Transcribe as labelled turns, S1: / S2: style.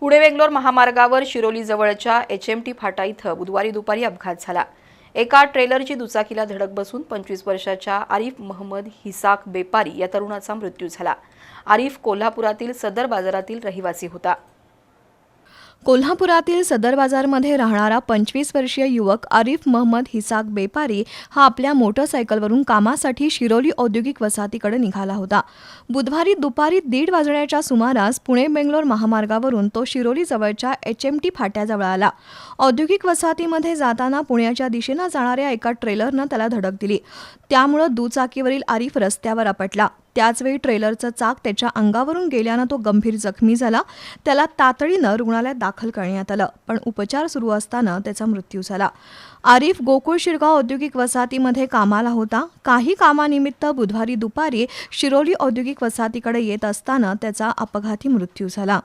S1: पुणे बेंगलोर महामार्गावर शिरोली जवळच्या H M T फाटा इथं बुधवारी दुपारी अपघात झाला. एका ट्रेलरची दुचाकीला धडक बसून पंचवीस वर्षाच्या आरिफ महम्मद हिसाक बेपारी या तरुणाचा मृत्यू झाला. आरिफ कोल्हापुरातील सदर बाजारातील रहिवासी होता.
S2: कोल्हापुरातील सदर बाजारमध्ये राहणारा पंचवीस वर्षीय युवक आरिफ महम्मद हिसाक बेपारी हा आपल्या मोटरसायकलवरून कामासाठी शिरोली औद्योगिक वसाहतीकडे निघाला होता. बुधवारी दुपारी दीड वाजण्याच्या सुमारास पुणे बेंगलोर महामार्गावरून तो शिरोलीजवळच्या एच एम टी फाट्याजवळ आला. औद्योगिक वसाहतीमध्ये जाताना पुण्याच्या दिशेनं जाणाऱ्या एका ट्रेलरनं त्याला धडक दिली. त्यामुळं दुचाकीवरील आरिफ रस्त्यावर आपटला. त्याचवेळी ट्रेलरचं चाक त्याच्या अंगावरून गेल्यानं तो गंभीर जखमी झाला. त्याला तातडीनं रुग्णालयात दाखल करण्यात आलं पण उपचार सुरू असताना त्याचा मृत्यू झाला. आरिफ गोकुळ शिरगाव औद्योगिक वसाहतीमध्ये कामाला होता. काही कामानिमित्त बुधवारी दुपारी शिरोली औद्योगिक वसाहतीकडे येत असताना त्याचा अपघाती मृत्यू झाला.